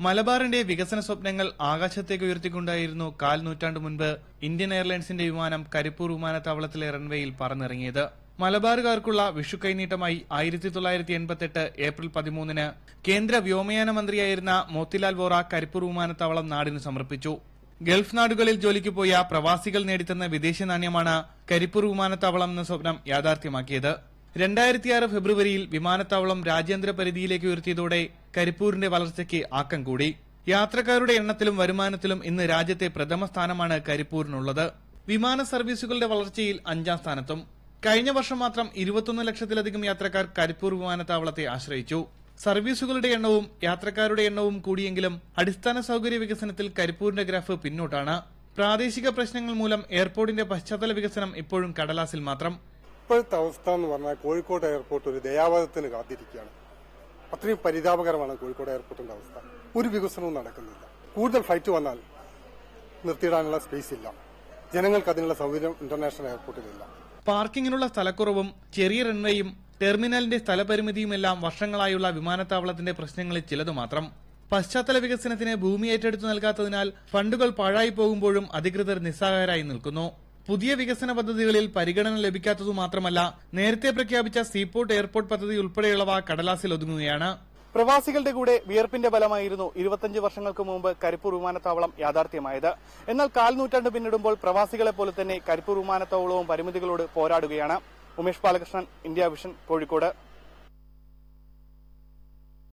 മലബാറിന്റെ വികസന സ്വപ്നങ്ങൾ ആകാശത്തേക്ക് ഉയർത്തിക്കൊണ്ടായിരുന്നു കാൽ നൂറ്റാണ്ട് മുൻപ് ഇന്ത്യൻ എയർലൈൻസിന്റെ വിമാനം കരിപ്പൂർ വിമാനത്താവളത്തിലെ റൺവേയിൽ പറന്നിറങ്ങിയത്. മലബാറുകാർക്കുള്ള വിഷു കൈനീട്ടമായി ആയിരത്തി തൊള്ളായിരത്തി എൺപത്തെട്ട് ഏപ്രിൽ പതിമൂന്നിന് കേന്ദ്ര വ്യോമയാന മന്ത്രിയായിരുന്ന മോത്തിലാൽ വോറ കരിപ്പൂർ വിമാനത്താവളം നാടിന് സമർപ്പിച്ചു. ഗൾഫ് നാടുകളിൽ ജോലിക്ക് പോയ പ്രവാസികൾ നേടിത്തന്ന വിദേശ നാണ്യമാണ് കരിപ്പൂർ വിമാനത്താവളം എന്ന സ്വപ്നം യാഥാർത്ഥ്യമാക്കിയത്. രണ്ടായിരത്തിയാറ് ഫെബ്രുവരിയിൽ വിമാനത്താവളം രാജ്യാന്തര പരിധിയിലേക്ക് ഉയർത്തിയതോടെ കരിപ്പൂരിന്റെ വളർച്ചയ്ക്ക് ആക്കം കൂടി. യാത്രക്കാരുടെ എണ്ണത്തിലും വരുമാനത്തിലും ഇന്ന് രാജ്യത്തെ പ്രഥമ സ്ഥാനമാണ് കരിപ്പൂരിനുള്ളത്. വിമാന സർവീസുകളുടെ വളർച്ചയിൽ അഞ്ചാം സ്ഥാനത്തും. കഴിഞ്ഞ വർഷം മാത്രം ഇരുപത്തൊന്ന് ലക്ഷത്തിലധികം യാത്രക്കാർ കരിപ്പൂർ വിമാനത്താവളത്തെ ആശ്രയിച്ചു. സർവീസുകളുടെ എണ്ണവും യാത്രക്കാരുടെ എണ്ണവും കൂടിയെങ്കിലും അടിസ്ഥാന സൌകര്യ വികസനത്തിൽ കരിപ്പൂരിന്റെ ഗ്രാഫ് പിന്നോട്ടാണ്. പ്രാദേശിക പ്രശ്നങ്ങൾ മൂലം എയർപോർട്ടിന്റെ പശ്ചാത്തല വികസനം ഇപ്പോഴും കടലാസിൽ മാത്രം. ഇപ്പോഴത്തെ അവസ്ഥ എന്ന് പറഞ്ഞാൽ കോഴിക്കോട് എയർപോർട്ട് ഒരു ദയാവധത്തിന് കാത്തിരിക്കുകയാണ്. അത്രയും പരിതാപകരമാണ് കോഴിക്കോട് എയർപോർട്ടിന്റെ അവസ്ഥ. ഒരു വികസനവും നടക്കുന്നില്ല. കൂടുതൽ ഫ്ലൈറ്റ് വന്നാൽ നിർത്തിയിടാനുള്ള സ്പേസ് ഇല്ല. ജനങ്ങൾക്ക് അതിനുള്ള സൗകര്യം ഇന്റർനാഷണൽ എയർപോർട്ടിലില്ല പാർക്കിങ്ങിനുള്ള സ്ഥലക്കുറവും ചെറിയ റൺവേയും ടെർമിനലിന്റെ സ്ഥലപരിമിതിയുമെല്ലാം വർഷങ്ങളായുള്ള വിമാനത്താവളത്തിന്റെ പ്രശ്നങ്ങളിൽ ചിലതു മാത്രം. പശ്ചാത്തല വികസനത്തിന് ഭൂമി ഏറ്റെടുത്തു നൽകാത്തതിനാൽ ഫണ്ടുകൾ പാഴായി പോകുമ്പോഴും അധികൃതർ നിസ്സഹായരായി നിൽക്കുന്നു. പുതിയ വികസന പദ്ധതികളിൽ പരിഗണന ലഭിക്കാത്തതു മാത്രമല്ല നേരത്തെ പ്രഖ്യാപിച്ച സീപോർട്ട് എയർപോർട്ട് പദ്ധതി ഉൾപ്പെടെയുള്ളവ കടലാസിൽ ഒതുങ്ങുകയാണ്. പ്രവാസികളുടെ കൂടെ വിയർപ്പിന്റെ ബലമായിരുന്നു ഇരുപത്തഞ്ച് വർഷങ്ങൾക്ക് മുമ്പ് കരിപ്പൂർ വിമാനത്താവളം യാഥാർത്ഥ്യമായത്. എന്നാൽ കാൽനൂറ്റാണ്ട് പിന്നിടുമ്പോൾ പ്രവാസികളെ പോലെ തന്നെ കരിപ്പൂർ വിമാനത്താവളവും പരിമിതികളോട് പോരാടുകയാണ്. Umesh Balakrishnan India Vision Kozhikode.